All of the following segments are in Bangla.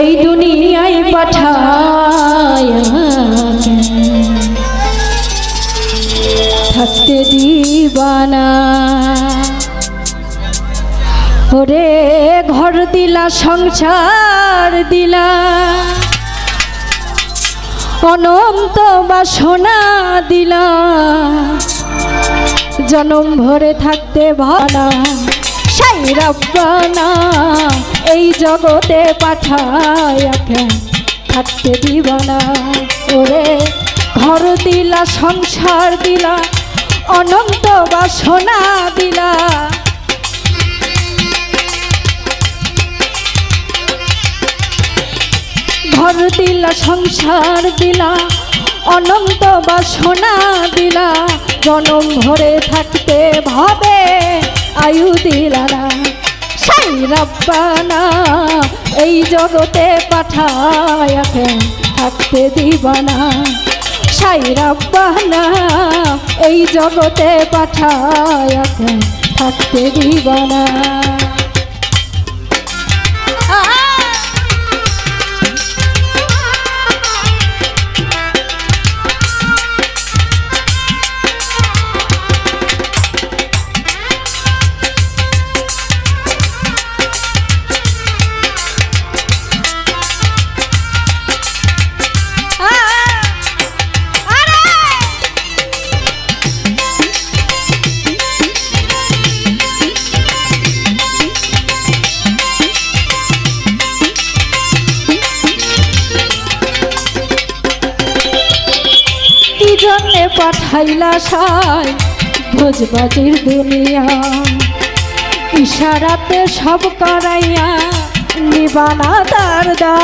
এই দুনিয়ায় পাঠায় থাকতে দিবানা। ওরে ঘর দিলা, সংসার দিলা। অনন্ত বাসনা দিলা। জনম ভরে থাকতে ভালা। সাই রব্বানা। এই জগতে পাঠায়াকে থাকতে দিবানা ওরে। ঘর দিলা, সংসার দিলা, অনন্ত বাসনা দিলা। ঘর দিলা, সংসার দিলা, অনন্ত বাসনা দিলা। জনম ভরে থাকতে রব্বানা এই জগতে পাঠায় থাকতে দিবানা। সাই রব্বানা এই জগতে পাঠায় থাকতে দিবানা। পাঠাইলা সাই ভোজবাজির দুনিয়া। ইশারাতে সব করাইয়া নিবানা তার দা।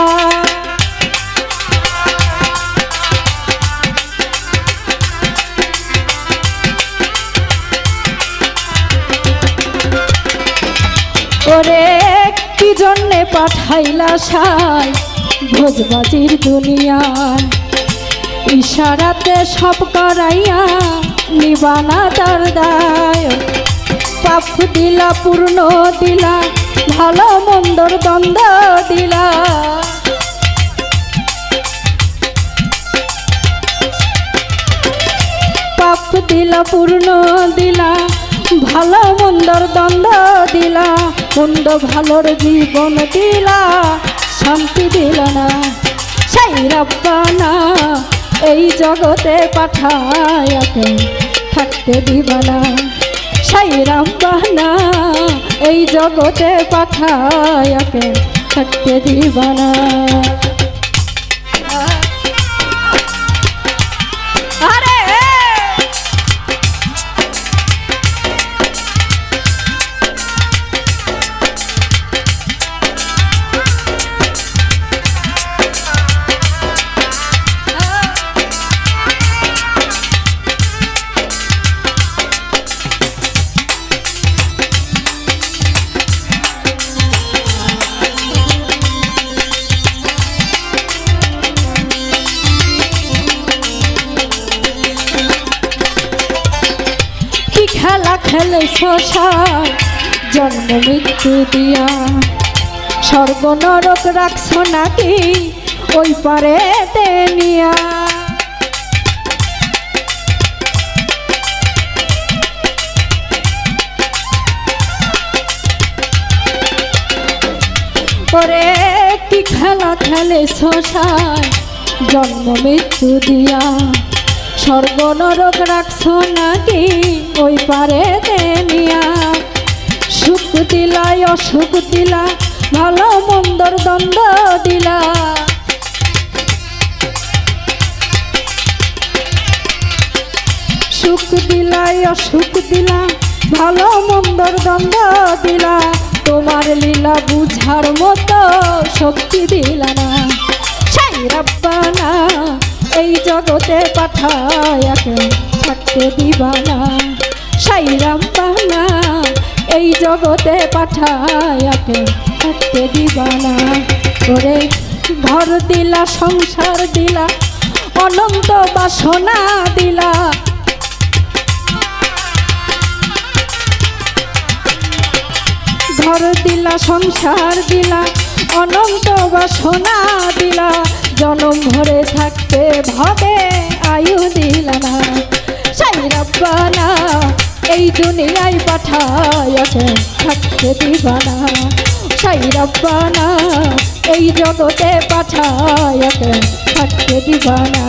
ওরে, কি জন্যে পাঠাইলা সাই ভোজবাজির দুনিয়ায় ইশারাতে সব করাইয়া নিবানা তার দায় পাপ দিলা, পূর্ণ দিলা, ভালো মন্দর দ্বন্দ্ব দিলা। পাপ দিলা, পূর্ণ দিলা, ভালো মন্দর দ্বন্দ্ব দিলা। মন্দ ভালোর জীবন দিলা, শান্তি দিল না। সেই রব্বানা এই জগতে পাঠায় থাকতে দিবানা সাই রব্বানা এই জগতে পাঠায় থাকতে দিবানা খেলা খেলে শশায় জন্ম মৃত্যু দিয়া। স্বর্গ নরক রাখছ নাকি ওই পারে নিয়া। ওরে কি খেলা খেলে শশায় জন্ম মৃত্যু দিয়া। স্বর্গ নরক রাখছ নাকি? ওই পারে নিয়া। সুখ দিলাই, অসুখ দিলা, ভালো মন্দর দ্বন্দ্ব দিলা। সুখ দিলাই, অসুখ দিলা, ভালো মন্দর দ্বন্দ্ব দিলা। তোমার লীলা বুঝার মতো শক্তি দিলা না। সাই রাব্বানা জগতে পাঠায় থাকতে দিবানা সাই রাব্বানা এই জগতে পাঠায় দিবানা করে ঘর দিলা, সংসার দিলা, অনন্ত বাসনা দিলা। ঘর দিলা, সংসার দিলা, অনন্ত বাসনা দিলা। জনম ভরে থাকতে ভাবে, আয়ু দিলা না। সাই রব্বানা এই দুনিয়ায় পাঠায়াকে থাকতে দিবানা সাই রব্বানা এই জগতে পাঠায় থাকতে দিবানা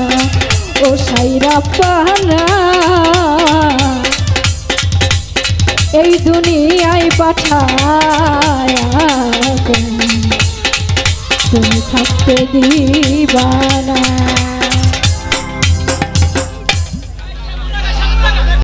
ও সাই রব্বানা এই দুনিয়ায় পাঠায় তুমি থাকতে দিবানা